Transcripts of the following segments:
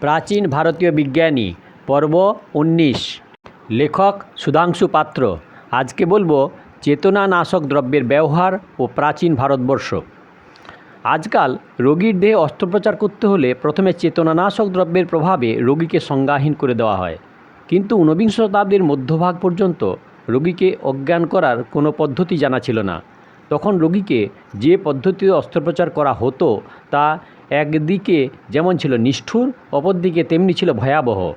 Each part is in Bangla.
প্রাচীন ভারতীয় বিজ্ঞানী, পর্ব উনিশ। লেখক সুধাংশু পাত্র। আজকে বলব চেতনানাশক দ্রব্যের ব্যবহার ও প্রাচীন ভারতবর্ষ। আজকাল রোগীর দেহে অস্ত্রোপচার করতে হলে প্রথমে চেতনানাশক দ্রব্যের প্রভাবে রোগীকে সংজ্ঞাহীন করে দেওয়া হয়। কিন্তু ঊনবিংশ শতাব্দীর মধ্যভাগ পর্যন্ত রোগীকে অজ্ঞান করার কোনো পদ্ধতি জানা ছিল না। তখন রোগীকে যে পদ্ধতিতে অস্ত্রোপচার করা হতো তা একদিকে যেমন ছিল নিষ্ঠুর, অপরদিকে তেমনি ছিল ভয়াবহ।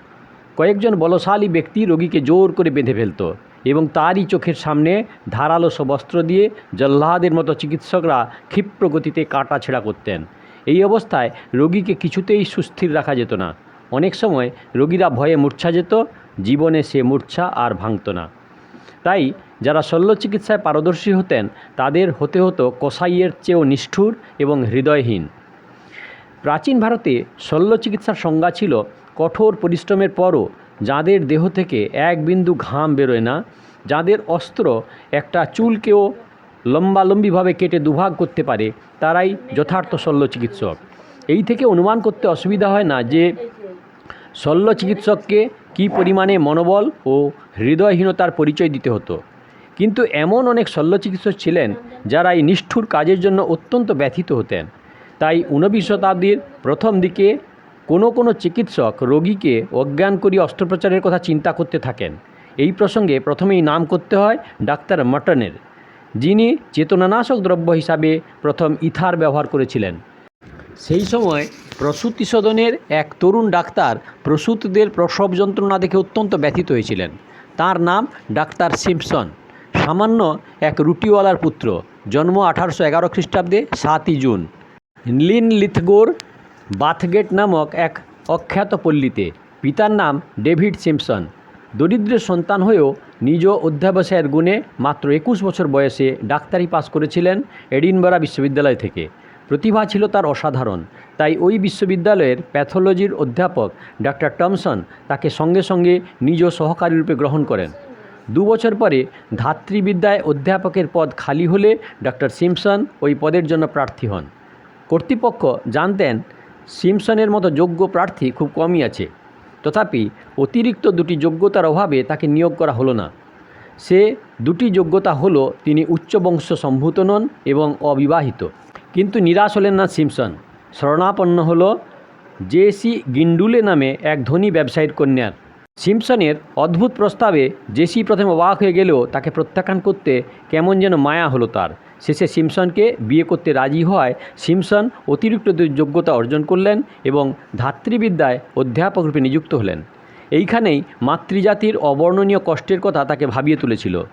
কয়েকজন বলশালী ব্যক্তি রোগীকে জোর করে বেঁধে ফেলত এবং তারই চোখের সামনে ধারালো সব অস্ত্র দিয়ে জল্লাহাদের মতো চিকিৎসকরা ক্ষিপ্র গতিতে কাটা ছেঁড়া করতেন। এই অবস্থায় রোগীকে কিছুতেই সুস্থির রাখা যেত না। অনেক সময় রোগীরা ভয়ে মূর্ছা যেত, জীবনে সে মূর্ছা আর ভাঙত না। তাই যারা শল্য চিকিৎসায় পারদর্শী হতেন, তাদের হতে হতো কসাইয়ের চেয়েও নিষ্ঠুর এবং হৃদয়হীন। প্রাচীন ভারতে শল্য চিকিৎসার সংজ্ঞা ছিল কঠোর পরিশ্রমের পরও যাদের দেহ থেকে এক বিন্দু ঘাম বেরোয় না, যাদের অস্ত্র একটা চুলকেও লম্বালম্বিভাবে কেটে দুভাগ করতে পারে, তারাই যথার্থ শল্য চিকিৎসক। এই থেকে অনুমান করতে অসুবিধা হয় না যে শল্য চিকিৎসককে কী পরিমাণে মনোবল ও হৃদয়হীনতার পরিচয় দিতে হতো। কিন্তু এমন অনেক শল্য চিকিৎসক ছিলেন যারা এই নিষ্ঠুর কাজের জন্য অত্যন্ত ব্যথিত হতেন। তাই ঊনবিংশ শতাব্দীর প্রথম দিকে কোনো কোনো চিকিৎসক রোগীকে অজ্ঞান করি অস্ত্রোপচারের কথা চিন্তা করতে থাকেন। এই প্রসঙ্গে প্রথমেই নাম করতে হয় ডাক্তার মটনের, যিনি চেতনানাশক দ্রব্য হিসাবে প্রথম ইথার ব্যবহার করেছিলেন। সেই সময় প্রসূতি সদনের এক তরুণ ডাক্তার প্রসূতদের প্রসব যন্ত্রণা দেখে অত্যন্ত ব্যথিত হয়েছিলেন। তার নাম ডাক্তার সিম্পসন। সামান্য এক রুটিওয়ালার পুত্র, জন্ম আঠারোশো এগারো খ্রিস্টাব্দে সাতই জুন। লিন লিথগোর বাথগেট নামক এক অখ্যাত পল্লীতে। পিতার নাম ডেভিড সিম্পসন। দরিদ্রের সন্তান হয়েও নিজ অধ্যাবসায়ের গুণে মাত্র একুশ বছর বয়সে ডাক্তারি পাস করেছিলেন এডিনবরা বিশ্ববিদ্যালয় থেকে। প্রতিভা ছিল তার অসাধারণ। তাই ওই বিশ্ববিদ্যালয়ের প্যাথোলজির অধ্যাপক ডাক্তার টমসন তাকে সঙ্গে সঙ্গে নিজ সহকারী রূপে গ্রহণ করেন। দু বছর পরে ধাত্রীবিদ্যায় অধ্যাপকের পদ খালি হলে ডক্টর সিমসন ওই পদের জন্য প্রার্থী হন। কর্তৃপক্ষ জানতেন সিমসনের মতো যোগ্য প্রার্থী খুব কমই আছে। তথাপি অতিরিক্ত দুটি যোগ্যতার অভাবে তাকে নিয়োগ করা হলো না। সে দুটি যোগ্যতা হলো তিনি উচ্চ বংশ সম্ভূত নন এবং অবিবাহিত। কিন্তু নিরাশ হলেন না সিমসন। শরণাপন্ন হল জেসি গিন্ডুলে নামে এক ধনী ব্যবসায়ীর কন্যার সিমসনের অদ্ভুত প্রস্তাবে জেসি প্রথমে অবাক হয়ে গেলেও তাকে প্রত্যাখ্যান করতে কেমন যেন মায়া হলো তার। শেষে সিমসনকে বিয়ে করতে রাজি হওয়ায় সিমসন অতিরিক্ত যোগ্যতা অর্জন করলেন এবং ধাত্রীবিদ্যায় অধ্যাপক রূপে নিযুক্ত হলেন। এইখানেই মাতৃজাতির অবর্ণনীয় কষ্টের কথা তাকে ভাবিয়ে তুলেছিল।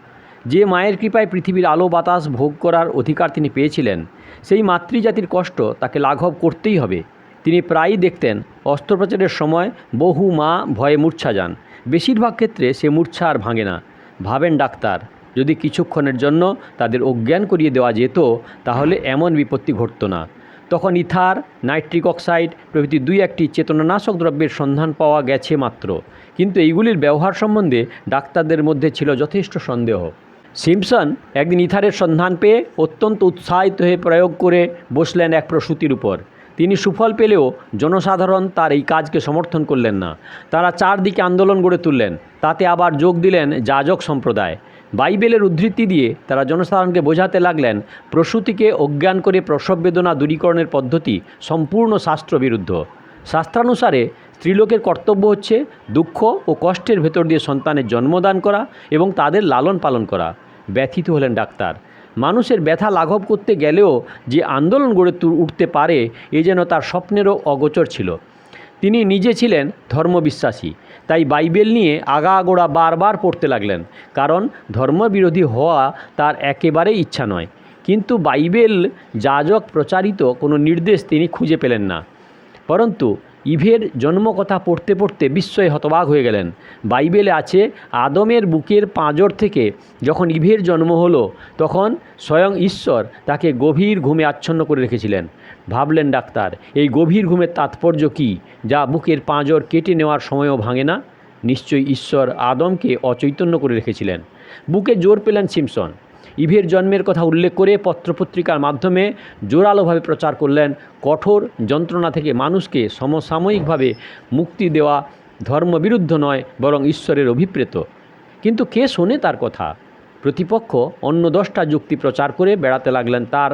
যে মায়ের কৃপায় পৃথিবীর আলো বাতাস ভোগ করার অধিকার তিনি পেয়েছিলেন, সেই মাতৃজাতির কষ্ট তাকে লাঘব করতেই হবে। তিনি প্রায়ই দেখতেন অস্ত্রোপচারের সময় বহু মা ভয়ে মূর্ছা যান। বেশিরভাগ ক্ষেত্রে সে মূর্ছা আর ভাঙে না। ভাবেন ডাক্তার। যদি কিছুক্ষণের জন্য তাদের অজ্ঞান করিয়ে দেওয়া যেত, তাহলে এমন বিপত্তি ঘটতো না। তখন ইথার, নাইট্রিক অক্সাইড প্রভৃতি দুই একটি চেতনানাশক দ্রব্যের সন্ধান পাওয়া গেছে মাত্র। কিন্তু এইগুলির ব্যবহার সম্বন্ধে ডাক্তারদের মধ্যে ছিল যথেষ্ট সন্দেহ। সিমসন একদিন ইথারের সন্ধান পেয়ে অত্যন্ত উৎসাহিত হয়ে প্রয়োগ করে বসলেন এক প্রসূতির উপর। তিনি সুফল পেলেও জনসাধারণ তার এই কাজকে সমর্থন করলেন না। তারা চারদিকে আন্দোলন গড়ে তুললেন। তাতে আবার যোগ দিলেন যাজক সম্প্রদায়। বাইবেলের উদ্ধৃতি দিয়ে তারা জনসাধারণকে বোঝাতে লাগলেন, প্রসূতিকে অজ্ঞান করে প্রসব বেদনা দূরীকরণের পদ্ধতি সম্পূর্ণ শাস্ত্রবিরুদ্ধ। শাস্ত্রানুসারে স্ত্রীলোকের কর্তব্য হচ্ছে দুঃখ ও কষ্টের ভেতর দিয়ে সন্তানের জন্মদান করা এবং তাদের লালন পালন করা। ব্যথিত হলেন ডাক্তার। মানুষের ব্যথা লাঘব করতে গেলেও যে আন্দোলন গড়ে উঠতে পারে, এ যেন তার স্বপ্নেরও অগোচর ছিল। তিনি নিজে ছিলেন ধর্মবিশ্বাসী, তাই বাইবেল নিয়ে আগাগোড়া বারবার পড়তে লাগলেন, কারণ ধর্মবিরোধী হওয়া তার একেবারেই ইচ্ছা নয়। কিন্তু বাইবেল যাজক প্রচারিত কোনো নির্দেশ তিনি খুঁজে পেলেন না। পরন্তু, ইভের জন্মকথা পড়তে পড়তে বিস্ময়ে হতবাক হয়ে গেলেন। বাইবেলে আছে, আদমের বুকের পাঁজর থেকে যখন ইভের জন্ম হলো, তখন স্বয়ং ঈশ্বর তাকে গভীর ঘুমে আচ্ছন্ন করে রেখেছিলেন। ভাবলেন ডাক্তার, এই গভীর ঘুমের তাৎপর্য কী, যা বুকের পাঁজর কেটে নেওয়ার সময়ও ভাঙে না? নিশ্চয়ই ঈশ্বর আদমকে অচৈতন্য করে রেখেছিলেন। বুকে জোর পেলেন সিমসন। ইভের জন্মের কথা উল্লেখ করে পত্রপত্রিকার মাধ্যমে জোরালোভাবে প্রচার করলেন, কঠোর যন্ত্রণা থেকে মানুষকে সমসাময়িকভাবে মুক্তি দেওয়া ধর্মবিরুদ্ধ নয়, বরং ঈশ্বরের অভিপ্রেত। কিন্তু কে শোনে তার কথা? প্রতিপক্ষ অন্য দশটা যুক্তি প্রচার করে বেড়াতে লাগলেন তার,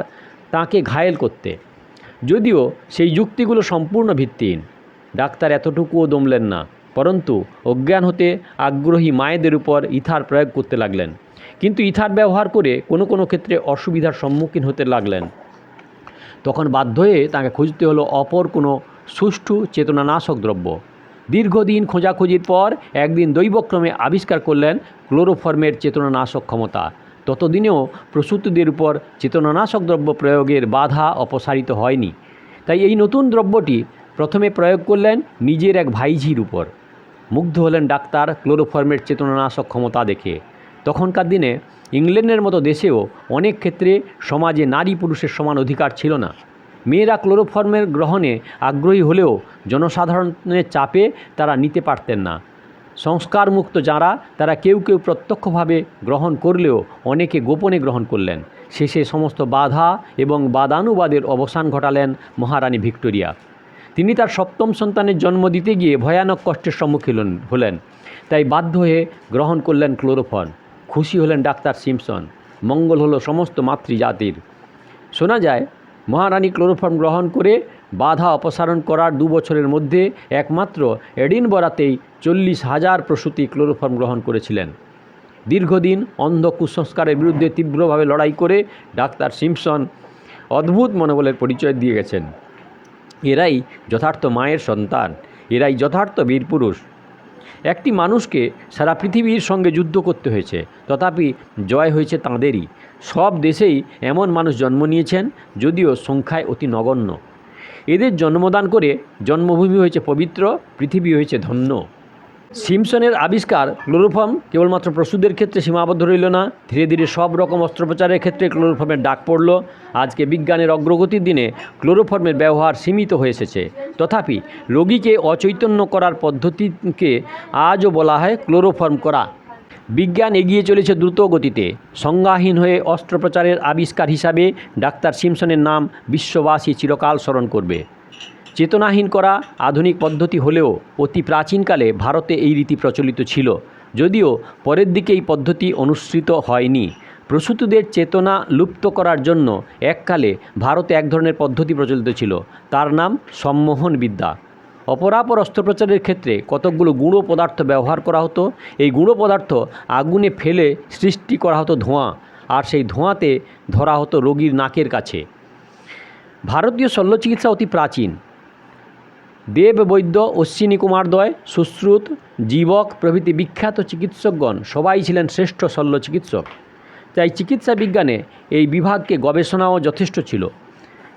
তাকে ঘায়েল করতে। যদিও সেই যুক্তিগুলো সম্পূর্ণ ভিত্তিহীন। ডাক্তার এতটুকুও দমলেন না, পরন্তু অজ্ঞান হতে আগ্রহী মায়েদের উপর ইথার প্রয়োগ করতে লাগলেন। কিন্তু ইথার ব্যবহার করে কোনো কোনো ক্ষেত্রে অসুবিধার সম্মুখীন হতে লাগলেন। তখন বাধ্য হয়ে তাকে খুঁজতে হলো অপর কোনো সুষ্ঠু চেতনানাশক দ্রব্য। দীর্ঘদিন খোঁজাখুঁজির পর একদিন দৈবক্রমে আবিষ্কার করলেন ক্লোরোফর্মের চেতনানাশক ক্ষমতা। ততদিনেও প্রসূতিদের উপর চেতনানাশক দ্রব্য প্রয়োগের বাধা অপসারিত হয়নি। তাই এই নতুন দ্রব্যটি প্রথমে প্রয়োগ করলেন নিজের এক ভাইঝির উপর। মুগ্ধ হলেন ডাক্তার ক্লোরোফর্মের চেতনানাশক ক্ষমতা দেখে। তখনকার দিনে ইংল্যান্ডের মতো দেশেও অনেক ক্ষেত্রে সমাজে নারী পুরুষের সমান অধিকার ছিল না। মেয়েরা ক্লোরোফর্মের গ্রহণে আগ্রহী হলেও জনসাধারণের চাপে তারা নিতে পারতেন না। সংস্কারমুক্ত যারা, তারা কেউ কেউ প্রত্যক্ষভাবে গ্রহণ করলেও অনেকে গোপনে গ্রহণ করলেন। শেষে সমস্ত বাধা এবং বাদানুবাদের অবসান ঘটালেন মহারানী ভিক্টোরিয়া। তিনি তার সপ্তম সন্তানের জন্ম দিতে গিয়ে ভয়ানক কষ্টের সম্মুখীন হলেন- তাই বাধ্য হয়ে গ্রহণ করলেন ক্লোরোফর্ম খুশি হলেন ডাক্তার সিমসন। মঙ্গল হলো সমস্ত মাতৃজাতির। শোনা যায়, মহারানী ক্লোরোফর্ম গ্রহণ করে বাধা অপসারণ করার দু বছরের মধ্যে একমাত্র এডিনবরাতেই চল্লিশ হাজার প্রসূতি ক্লোরোফর্ম গ্রহণ করেছিলেন। দীর্ঘদিন অন্ধ কুসংস্কারের বিরুদ্ধে তীব্রভাবে লড়াই করে ডাক্তার সিমসন অদ্ভুত মনোবলের পরিচয় দিয়ে গেছেন। এরাই যথার্থ মায়ের সন্তান, এরাই যথার্থ বীরপুরুষ একটি মানুষকে সারা পৃথিবীর সঙ্গে যুদ্ধ করতে হয়েছে, তথাপি জয় হয়েছে তাঁদেরই। সব দেশেই এমন মানুষ জন্ম নিয়েছেন, যদিও সংখ্যায় অতি নগণ্য। এদের জন্মদান করে জন্মভূমি হয়েছে পবিত্র, পৃথিবী হয়েছে ধন্য। সিমসনের আবিষ্কার ক্লোরোফর্ম কেবলমাত্র পশুদের ক্ষেত্রে সীমাবদ্ধ রইল না, ধীরে ধীরে সব রকম অস্ত্রোপচারের ক্ষেত্রে ক্লোরোফর্মের ডাক পড়ল। আজকে বিজ্ঞানের অগ্রগতির দিনে ক্লোরোফর্মের ব্যবহার সীমিত হয়ে এসেছে। তথাপি রোগীকে অচৈতন্য করার পদ্ধতিকে আজও বলা হয় ক্লোরোফর্ম করা। বিজ্ঞান এগিয়ে চলেছে দ্রুত গতিতে। সংজ্ঞাহীন হয়ে অস্ত্রোপচারের আবিষ্কার হিসাবে ডাক্তার সিমসনের নাম বিশ্ববাসী চিরকাল স্মরণ করবে। চেতনাহীন করা আধুনিক পদ্ধতি হলেও অতি প্রাচীনকালে ভারতে এই রীতি প্রচলিত ছিল। যদিও পরের দিকে এই পদ্ধতি অনুসৃত হয়নি। প্রসূতদের চেতনা লুপ্ত করার জন্য এককালে ভারতে এক ধরনের পদ্ধতি প্রচলিত ছিল। তার নাম সম্মোহন বিদ্যা অপরাপর অস্ত্রোপচারের ক্ষেত্রে কতকগুলো গুঁড়ো পদার্থ ব্যবহার করা হতো, এই গুঁড়ো পদার্থ আগুনে ফেলে সৃষ্টি করা হতো ধোঁয়া, আর সেই ধোঁয়াতে ধরা হতো রোগীর নাকের কাছে। ভারতীয় শল্যচিকিৎসা অতি প্রাচীন। দেব বৈদ্য অশ্বিনী কুমার কুমারদ্বয় সুশ্রুত, জীবক প্রভৃতি বিখ্যাত চিকিৎসকগণ সবাই ছিলেন শ্রেষ্ঠ শল্য চিকিৎসক তাই চিকিৎসা বিজ্ঞানে এই বিভাগকে গবেষণাও যথেষ্ট ছিল।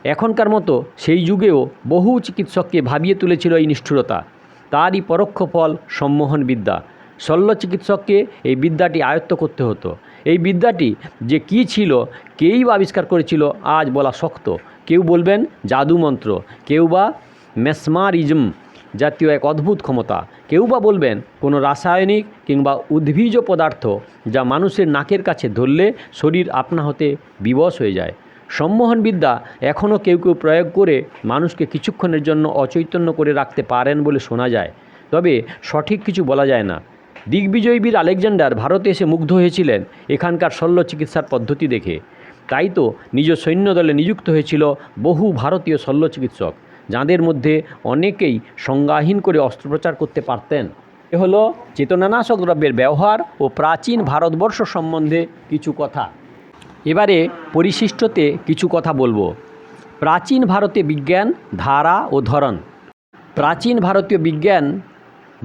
এখনকার মতো সেই যুগেও বহু চিকিৎসককে ভাবিয়ে তুলেছিল এই নিষ্ঠুরতা। তারই পরোক্ষ ফল সম্মোহন বিদ্যা শল্য চিকিৎসককে এই বিদ্যাটি আয়ত্ত করতে হতো। এই বিদ্যাটি যে কী ছিল, কেই বা আবিষ্কার করেছিল, আজ বলা শক্ত। কেউ বলবেন জাদুমন্ত্র কেউ বা মেসমারিজম জাতীয় এক অদ্ভুত ক্ষমতা। কেউ বা বলবেন কোনো রাসায়নিক কিংবা উদ্ভিজ পদার্থ যা মানুষের নাকের কাছে ধরলে শরীর আপনা হতে বিবশ হয়ে যায়। সম্মোহন বিদ্যা এখনও কেউ কেউ প্রয়োগ করে মানুষকে কিছুক্ষণের জন্য অচৈতন্য করে রাখতে পারেন বলে শোনা যায়। তবে সঠিক কিছু বলা যায় না। দিগ্বিজয়ী বীর আলেকজান্ডার ভারতে এসে মুগ্ধ হয়েছিলেন এখানকার শল্য চিকিৎসার পদ্ধতি দেখে। তাই তো নিজ সৈন্যদলে নিযুক্ত হয়েছিল বহু ভারতীয় শল্য চিকিৎসক, যাঁদের মধ্যে অনেকেই সংজ্ঞাহীন করে অস্ত্রোপচার করতে পারতেন। এ হলো চেতনানাশক দ্রব্যের ব্যবহার ও প্রাচীন ভারতবর্ষ সম্বন্ধে কিছু কথা। এবারে পরিশিষ্টতে কিছু কথা বলব। প্রাচীন ভারতে বিজ্ঞান, ধারা ও ধরন। প্রাচীন ভারতীয় বিজ্ঞান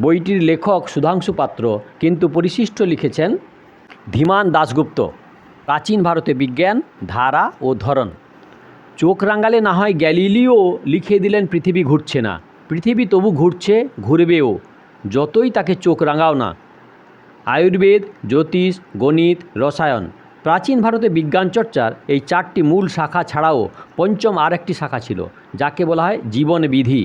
বইটির লেখক সুধাংশু পাত্র কিন্তু পরিশিষ্ট লিখেছেন ধীমান দাশগুপ্ত। প্রাচীন ভারতে বিজ্ঞান, ধারা ও ধরন। চোখ রাঙালে না হয় গ্যালিলিও লিখে দিলেন, পৃথিবী ঘুরছে না। পৃথিবী তবু ঘুরছে, ঘুরবেও। যতই তাকে চোখ রাঙাও না। আয়ুর্বেদ, জ্যোতিষ, গণিত, রসায়ন। প্রাচীন ভারতে বিজ্ঞান চর্চার এই চারটি মূল শাখা ছাড়াও পঞ্চম আরেকটি শাখা ছিল, যাকে বলা হয় জীবনবিধি।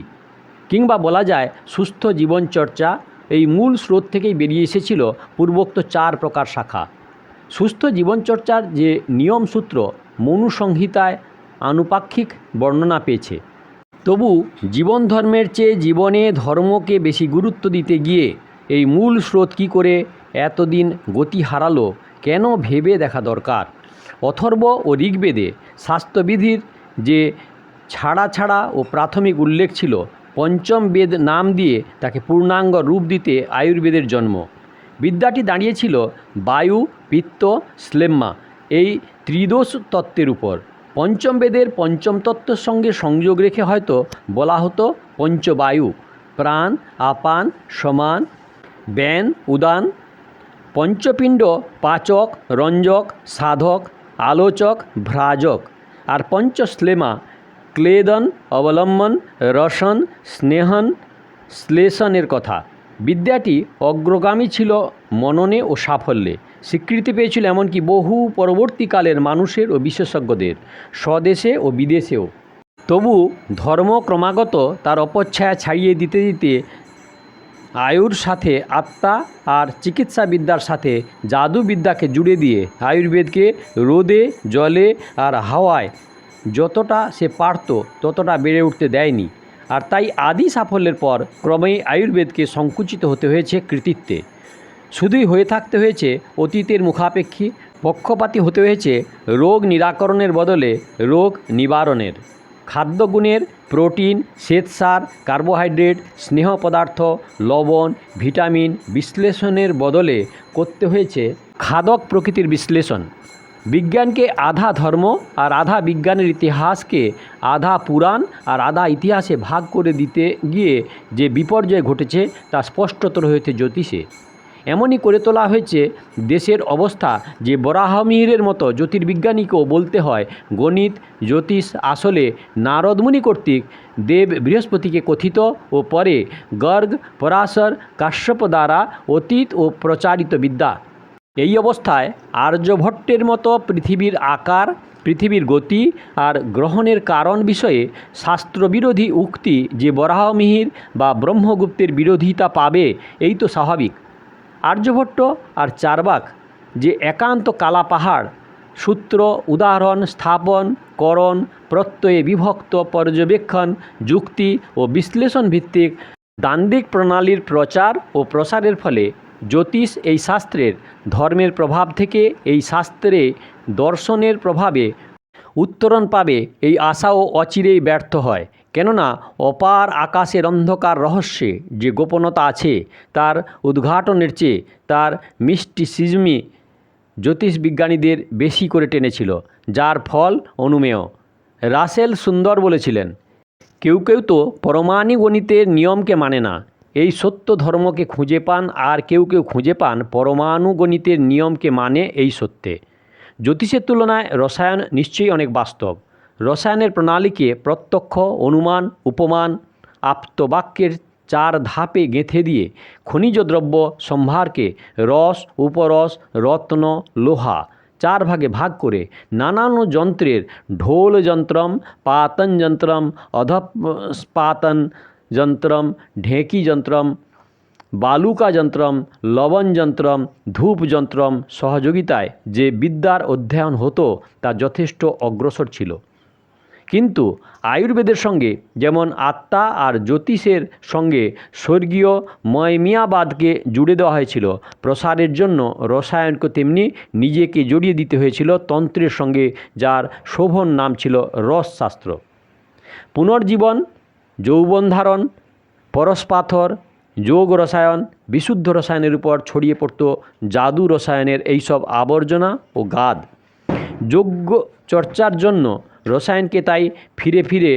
কিংবা বলা যায় সুস্থ জীবনচর্চা এই মূল স্রোত থেকেই বেরিয়ে এসেছিল পূর্বোক্ত চার প্রকার শাখা। সুস্থ জীবনচর্চার যে নিয়মসূত্র মনু সংহিতায় আনুপাক্ষিক বর্ণনা পেয়েছে। তবু জীবন ধর্মের চেয়ে জীবনে ধর্মকে বেশি গুরুত্ব দিতে গিয়ে এই মূল স্রোত কী করে এতদিন গতি হারালো কেন ভেবে দেখা দরকার? অথর্ব ও ঋগ্বেদে স্বাস্থ্যবিধির যে ছাড়া ছাড়া ও প্রাথমিক উল্লেখ ছিল, পঞ্চম বেদ নাম দিয়ে তাকে পূর্ণাঙ্গ রূপ দিতে আয়ুর্বেদের জন্ম। বিদ্যাটি দাঁড়িয়েছিল বায়ু, পিত্ত, শ্লেম্মা এই ত্রিদোষ তত্ত্বের উপর। পঞ্চম বেদের পঞ্চম তত্ত্বের সঙ্গে সংযোগ রেখে হয়তো বলা হতো পঞ্চবায়ু, প্রাণ, আপান, সমান, ব্যান, উদান পঞ্চপিণ্ড পাচক, রঞ্জক, সাধক, আলোচক, ভ্রাজক। আর পঞ্চশ্লেমা, ক্লেদন, অবলম্বন, রসন, স্নেহন, শ্লেষণের কথা। বিদ্যাটি অগ্রগামী ছিল মননে ও সাফল্যে। স্বীকৃতি পেয়েছিল এমনকি বহু পরবর্তীকালের মানুষের ও বিশেষজ্ঞদের, স্বদেশে ও বিদেশেও। তবু ধর্ম ক্রমাগত তার অপচ্ছায়া ছাড়িয়ে দিতে দিতে আয়ুর সাথে আত্মা আর চিকিৎসাবিদ্যার সাথে জাদুবিদ্যাকে জুড়ে দিয়ে আয়ুর্বেদকে রোদে, জলে আর হাওয়ায় যতটা সে পারত ততটা বেড়ে উঠতে দেয়নি। আর তাই আদি সাফল্যের পর ক্রমেই আয়ুর্বেদকে সংকুচিত হতে হয়েছে কৃতিত্বে। শুধুই হয়ে থাকতে হয়েছে অতীতের মুখাপেক্ষী, পক্ষপাতী হতে হয়েছে রোগ নিরাকরণের বদলে রোগ নিবারণের। খাদ্যগুণের প্রোটিন শ্বেতসার কার্বোহাইড্রেট, স্নেহ পদার্থ, লবণ, ভিটামিন বিশ্লেষণের বদলে করতে হয়েছে খাদক প্রকৃতির বিশ্লেষণ। বিজ্ঞানকে আধা ধর্ম আর আধা বিজ্ঞানের ইতিহাসকে আধা পুরাণ আর আধা ইতিহাসে ভাগ করে দিতে গিয়ে যে বিপর্যয় ঘটেছে তা স্পষ্টতর হয়েছে জ্যোতিষে। এমনই করে তোলা হয়েছে, দেশের অবস্থা যে বরাহমিহিরের মতো জ্যোতির্বিজ্ঞানীকেও বলতে হয়, গণিত, জ্যোতিষ আসলে নারদমুনি কর্তৃক দেব বৃহস্পতিকে কথিত ও পরে গর্গ, পরাশর, কাশ্যপ দ্বারা অতীত ও প্রচারিত বিদ্যা। এই অবস্থায় আর্যভট্টের মতো পৃথিবীর আকার, পৃথিবীর গতি আর গ্রহণের কারণ বিষয়ে শাস্ত্রবিরোধী উক্তি যে বরাহমিহির বা ব্রহ্মগুপ্তের বিরোধিতা পাবে, এই তো স্বাভাবিক। আর্যভট্ট আর চারবাক, যে একান্ত কালা পাহাড়, সূত্র, উদাহরণ, স্থাপন, করণ, প্রত্যয়ে বিভক্ত, পর্যবেক্ষণ, যুক্তি ও বিশ্লেষণ ভিত্তিক দান্দিক প্রণালীর প্রচার ও প্রসারের ফলে জ্যোতিষ এই শাস্ত্রের ধর্মের প্রভাব থেকে এই শাস্ত্রে দর্শনের প্রভাবে উত্তরণ পাবে এই আশাও অচিরেই ব্যর্থ হয়। কেননা অপার আকাশের অন্ধকার রহস্যে যে গোপনতা আছে, তার উদ্ঘাটনের চেয়ে তার মিস্টিসিজমি জ্যোতিষবিজ্ঞানীদের বেশি করে টেনেছিল, যার ফল অনুমেয়। রাসেল সুন্দর বলেছিলেন, কেউ কেউ তো পরমাণু গণিতের নিয়মকে মানে না। এই সত্য ধর্মকে খুঁজে পান আর কেউ কেউ খুঁজে পান পরমাণু গণিতের নিয়মকে মানে এই সত্যে। জ্যোতিষের তুলনায় রসায়ন নিশ্চয়ই অনেক বাস্তব। রসায়নের প্রণালীকে প্রত্যক্ষ, অনুমান, উপমান, আপ্তবাক্যের চার ধাপে গেঁথে দিয়ে খনিজ দ্রব্য সম্ভারকে রস, উপরস, রত্ন, লোহা চার ভাগে ভাগ করে নানান যন্ত্রের ঢোল যন্ত্রম, পাতন যন্ত্রম অধপাতন যন্ত্রম, ঢেঁকি যন্ত্রম, বালুকা যন্ত্রম, লবণ যন্ত্রম, ধূপ যন্ত্রম সহযোগিতায় যে বিদ্যার অধ্যয়ন হতো তা যথেষ্ট অগ্রসর ছিল। কিন্তু আয়ুর্বেদের সঙ্গে, যেমন আত্মা আর জ্যোতিষের সঙ্গে স্বর্গীয় ময়মিয়াবাদকে জুড়ে দেওয়া হয়েছিল। প্রসারের জন্য রসায়নকে তেমনি নিজেকে জড়িয়ে দিতে হয়েছিল তন্ত্রের সঙ্গে, যার শোভন নাম ছিল রসশাস্ত্র। পুনর্জীবন যৌবন ধারণ পরশপাথর যোগ রসায়ন বিশুদ্ধ রসায়নের উপর ছড়িয়ে পড়ত জাদু রসায়নের এইসব আবর্জনা ও গাদ। যোগ্য চর্চার জন্য রসায়নকে তাই ফিরে ফিরে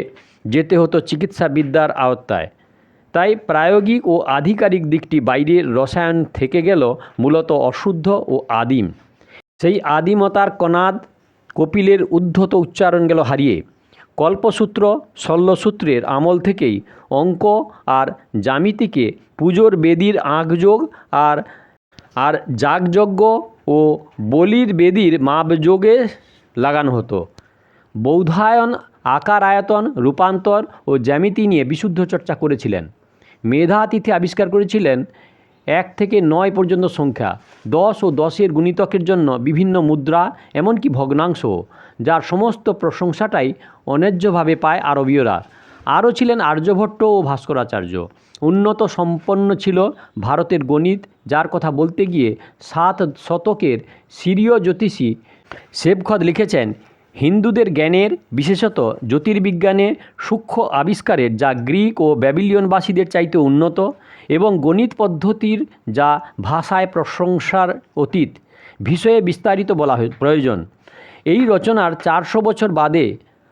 যেতে হতো চিকিৎসাবিদ্যার আওতায়। তাই প্রায়োগিক ও আধিকারিক দিকটি বাইরের রসায়ন থেকে গেল মূলত অশুদ্ধ ও আদিম। সেই আদিমতার কনাদ কপিলের উদ্ধত উচ্চারণ গেল হারিয়ে। কল্পসূত্র শল্যসূত্রের আমল থেকেই অঙ্ক আর জ্যামিতিকে পুজোর বেদির আঁকযোগ আর আর যাগযজ্ঞ ও বলির বেদির মাপযোগে লাগানো হতো। বৌধায়ন আকার আয়তন রূপান্তর ও জ্যামিতি নিয়ে বিশুদ্ধ চর্চা করেছিলেন। মেধাতিথি আবিষ্কার করেছিলেন এক থেকে নয় পর্যন্ত সংখ্যা। দশ ও দশের গুণিতকের জন্য বিভিন্ন মুদ্রা, এমনকি ভগ্নাংশ, যার সমস্ত প্রশংসাটাই অন্যায্যভাবে পায় আরবীয়রা। আরও ছিলেন আর্যভট্ট ও ভাস্করাচার্য। উন্নত সম্পন্ন ছিল ভারতের গণিত, যার কথা বলতে গিয়ে সাত শতকের সিরীয় জ্যোতিষী সেবখদ লিখেছেন হিন্দুদের জ্ঞানের, বিশেষত জ্যোতির্বিজ্ঞানে সূক্ষ্ম আবিষ্কারের যা গ্রিক ও ব্যাবিলিয়নবাসীদের চাইতে উন্নত এবং গণিত পদ্ধতির যা ভাষায় প্রশংসার অতীত বিষয়ে বিস্তারিত বলা প্রয়োজন। এই রচনার চারশো বছর বাদে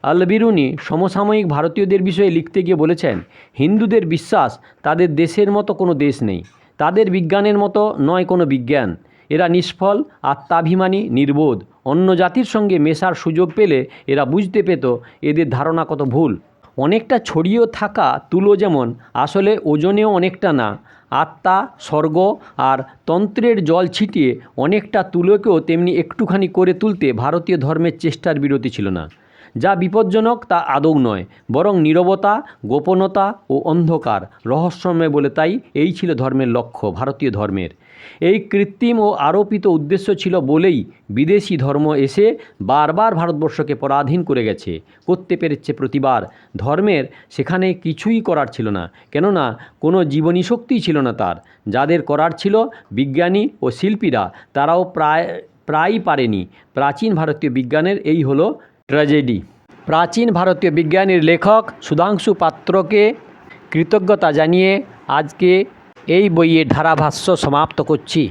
আলবিরুনি সমসাময়িক ভারতীয়দের বিষয়ে লিখতে গিয়ে বলেছেন, হিন্দুদের বিশ্বাস তাদের দেশের মতো কোনো দেশ নেই। তাদের বিজ্ঞানের মতো নয় কোনো বিজ্ঞান। এরা নিষ্ফল, আত্মাভিমানী, নির্বোধ। অন্য জাতির সঙ্গে মেশার সুযোগ পেলে এরা বুঝতে পেত এদের ধারণা কত ভুল। অনেকটা ছড়িয়েও থাকা তুলো যেমন, আসলে ওজনেও অনেকটা না। আত্মা, স্বর্গ আর তন্ত্রের জল ছিটিয়ে অনেকটা তুলোকেও তেমনি একটুখানি করে তুলতে ভারতীয় ধর্মের চেষ্টার বিরতি ছিল না। যা বিপজ্জনক, তা আদৌ নয়, বরং নীরবতা, গোপনতা ও অন্ধকার, রহস্যময় বলে তাই এই ছিল ধর্মের লক্ষ্য ভারতীয় ধর্মের। এই কৃত্রিম ও আরোপিত উদ্দেশ্য ছিল বলেই বিদেশি ধর্ম এসে বারবার ভারতবর্ষকে পরাধীন করে গেছে। করতে পেরেছে প্রতিবার ধর্মের সেখানে কিছুই করার ছিল না। কেননা, কোনো জীবনী শক্তিই ছিল না তার। যাদের করার ছিল বিজ্ঞানী ও শিল্পীরা, তারাও প্রায়, প্রায়ই পারেনি। প্রাচীন ভারতীয় বিজ্ঞানের এই হলো ট্র্যাজেডি। প্রাচীন ভারতীয় বিজ্ঞানীর লেখক সুধাংশু পাত্রকে কৃতজ্ঞতা জানিয়ে আজকে এই বইয়ের ধারাভাষ্য সমাপ্ত করছি।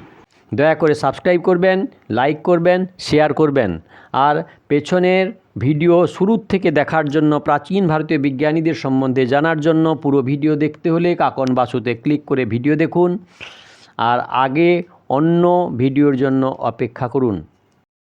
দয়া করে সাবস্ক্রাইব করবেন, লাইক করবেন, শেয়ার করবেন। আর পেছনের ভিডিও শুরুর থেকে দেখার জন্য প্রাচীন ভারতীয় বিজ্ঞানীদের সম্বন্ধে জানার জন্য পুরো ভিডিও দেখতে হলে কাকন বাসুতে ক্লিক করে ভিডিও দেখুন। আর আগে অন্য ভিডিওর জন্য অপেক্ষা করুন।